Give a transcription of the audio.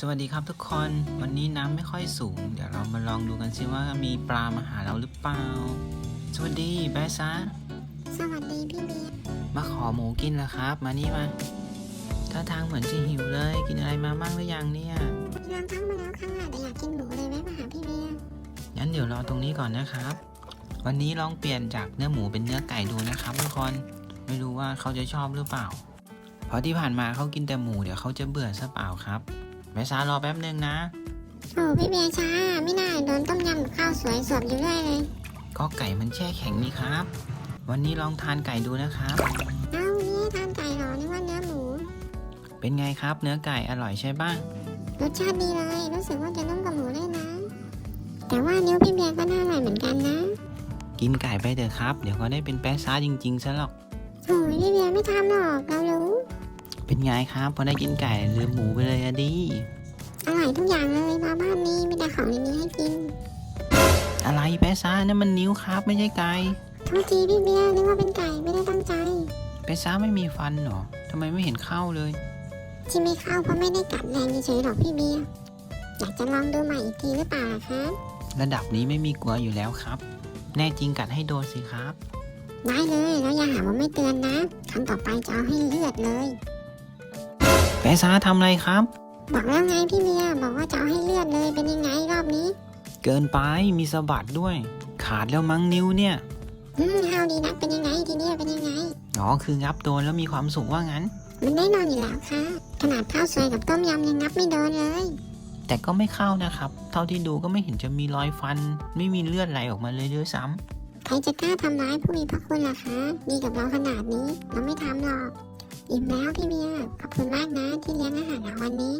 สวัสดีครับทุกคนวันนี้น้ำไม่ค่อยสูง เดี๋ยวเรามาลองดูกันซิว่ามีปลามาหาเราหรือเปล่า สวัสดีแบะซะสวัสดีพี่เบียร์มาขอหมูกินเหรอครับ มานี่มาท่าทางเหมือนจะหิวเลย กินอะไรมาบ้างหรือยังเนี่ยลองทั้งมาแล้วค่ะแต่อยากกินหมูเลยแวะมาหาพี่เบียร์งั้นเดี๋ยวรอตรงนี้ก่อนนะครับ วันนี้ลองเปลี่ยนจากเนื้อหมูเป็นเนื้อไก่ดูนะครับทุกคนไม่รู้ว่าเขาจะชอบหรือเปล่า เพราะที่ผ่านมาเขากินแต่หมูเดี๋ยวเขาจะเบื่อซะเปล่าครับ แม่ซารอแป๊บนึงนะ โอ้พี่เบียร์ช้า ไม่น่าโดนต้มยำกับข้าวสวยสวบอยู่เรื่อยเลยก็ไก่มันแช่แข็งนี่ครับ วันนี้ลองทานไก่ดูนะครับ เอ้าวันนี้ทานไก่เหรอนึกว่าเนื้อหมู เป็นไงครับ เนื้อไก่อร่อยใช่ปะรสชาติดีเลย รู้สึกว่าจะนุ่มกับหมูด้วยนะ แต่ว่านิ้วพี่เบียร์ก็น่าอร่อยเหมือนกันนะกินไก่ไปเถอะครับ เดี๋ยวก็ได้เป็นแป๊ะซ่าจริงๆซะหรอก โอ้ยพี่เบียร์ไม่ทำหรอก เรารู้ เป็นไงครับพอได้กินไก่ลืมหมูไปเลยอะดิอร่อยทุกอย่างเลยมาบ้านนี้มีแต่ของดีๆให้กิน อะไรแป๊ะซ่านั่นมันนิ้วครับไม่ใช่ไก่โทษทีพี่เบียร์นึกว่าเป็นไก่ไม่ได้ตั้งใจแป๊ะซ่าไม่มีฟันเหรอทำไมไม่เห็นเข้าเลยที่ไม่เข้าเพราะไม่ได้กัดแรงเฉยๆหรอกพี่เบียร์อยากจะลองดูใหม่อีกทีหรือเปล่าล่ะคะระดับนี้ไม่มีกลัวอยู่แล้วครับ แน่จริงกัดให้โดนสิครับ ได้เลยแล้วอย่าหาว่าไม่เตือนนะครั้งต่อไปจะเอาให้เลือดเลย แป๊ะซ่าทำอะไรครับ บอกแล้วไงพี่เมียบอกว่าจะเอาให้เลือดเลยเป็นยังไงรอบนี้ เกินไปมีสะบัดด้วย ขาดแล้วมั้งนิ้วเนี่ยอืมฮาวดีนักเป็นยังไงทีเนี้ยเป็นยังไงอ๋อคืองับโดนแล้วมีความสุขว่างั้น มันได้นอนอยู่แล้วค่ะขนาดข้าวสวยกับต้มยำยังงับไม่โดนเลย แต่ก็ไม่เข้านะครับ เท่าที่ดูก็ไม่เห็นจะมีรอยฟัน ไม่มีเลือดไหลออกมาเลยด้วยซ้ำใครจะกล้าทำร้ายผู้มีพระคุณล่ะคะ ดีกับเราขนาดนี้ เราไม่ทำหรอก อิ่มแล้วพี่เมียขอบคุณมากนะที่เลี้ยงอาหารเราวันนี้